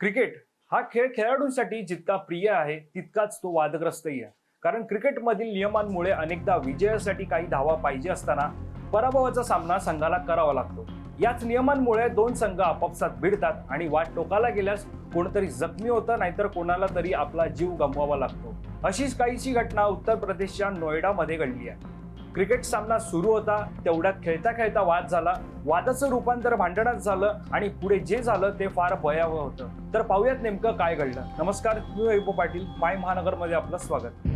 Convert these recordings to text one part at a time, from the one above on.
Cricket हा खेळ खेळाडूंसाठी जितका प्रिय आहे तितकाच तो वादग्रस्तही आहे. कारण क्रिकेटमधील नियमांमुळे अनेकदा विजयासाठी काही धावा पाहिजे असताना पराभवाचा सामना संघाला करावा लागतो. याच नियमांमुळे दोन संघ आपापसात भिडतात आणि वाट टोकाला गेल्यास कोणतरी जखमी होतं नाहीतर कोणाला तरी आपला जीव गमवावा लागतो. अशीच काहीशी घटना उत्तर प्रदेशच्या नोएडामध्ये घडली आहे. क्रिकेट सामना सुरू होता तेवढ्यात खेळता खेळता वाद झाला. वादाचं रूपांतर भांडणात झालं आणि पुढे जे झालं ते फार भयावह होतं. तर पाहूयात नेमकं काय घडलं. नमस्कार मी वैभव पाटील माय महानगरमध्ये आपलं स्वागत.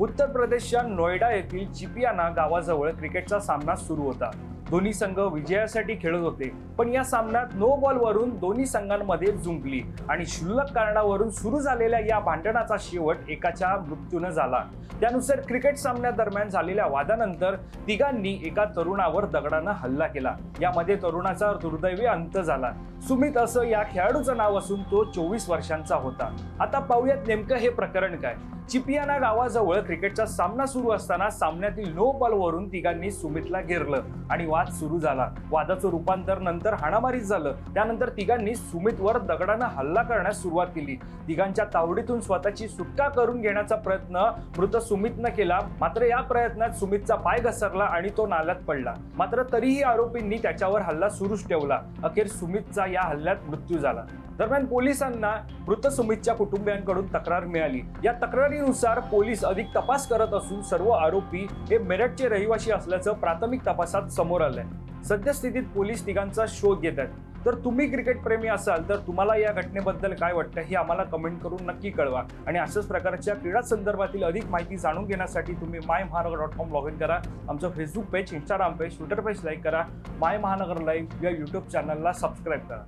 उत्तर प्रदेशच्या नोएडा येथील चिपियाना गावाजवळ क्रिकेटचा सामना सुरू होता. दोन्ही संघ विजयासाठी खेळत होते. पण या सामन्यात नो बॉल वरून दोन्ही संघांमध्ये जुंपली आणि क्षुल्लक कारणावरून सुरू झालेल्या या भांडणाचा शेवट एकाच्या मृत्यूनं झाला. त्यानुसार क्रिकेट सामन्यादरम्यान झालेल्या वादानंतर तिघांनी एका तरुणावर दगडानं हल्ला केला. यामध्ये तरुणाचा दुर्दैवी अंत झाला. सुमित असं या खेळाडूचं नाव असून तो चोवीस वर्षांचा होता. आता पाहूयात नेमकं हे प्रकरण काय? चिपियाना गावाजवळ क्रिकेटचा सामना सुरू असताना सामन्यातील नो बॉलवरून तिघांनी सुमितला घेरलं आणि वाद सुरू झाला. वादाचं रूपांतर नंतर हाणामारीत झालं. त्यानंतर तिघांनी सुमितवर दगडानं हल्ला करण्यास सुरुवात केली. तिघांच्या तावडीतून स्वतःची सुटका करून घेण्याचा प्रयत्न मृत सुमितनं केला. मात्र या प्रयत्नात सुमितचा पाय घसरला आणि तो नाल्यात पडला. मात्र तरीही आरोपींनी त्याच्यावर हल्ला सुरूच ठेवला. अखेर सुमितचा या हल्ल्यात मृत्यू झाला. दरम्यान पोलिसांना मृत सुमितच्या कुटुंबियांकडून तक्रार मिळाली. या तक्रारीनुसार पोलीस अधिक तपास करत असून सर्व आरोपी हे मेरठचे रहिवासी असल्याचं प्राथमिक तपासात समोर आलंय. सद्यस्थितीत पोलीस तिघांचा शोध घेत आहेत. तर तुम्ही क्रिकेट प्रेमी असाल तर तुम्हाला या घटनेबद्दल काय वाटतं हे आम्हाला कमेंट करून नक्की कळवा. आणि अशाच प्रकारच्या क्रीडा संदर्भातील अधिक माहिती जाणून घेण्यासाठी तुम्ही माय महानगर डॉट कॉम लॉग इन करा. आमचं Facebook page Instagram page Twitter page like करा. माय महानगर लाईव्ह या यूट्यूब चॅनलला सबस्क्राईब करा.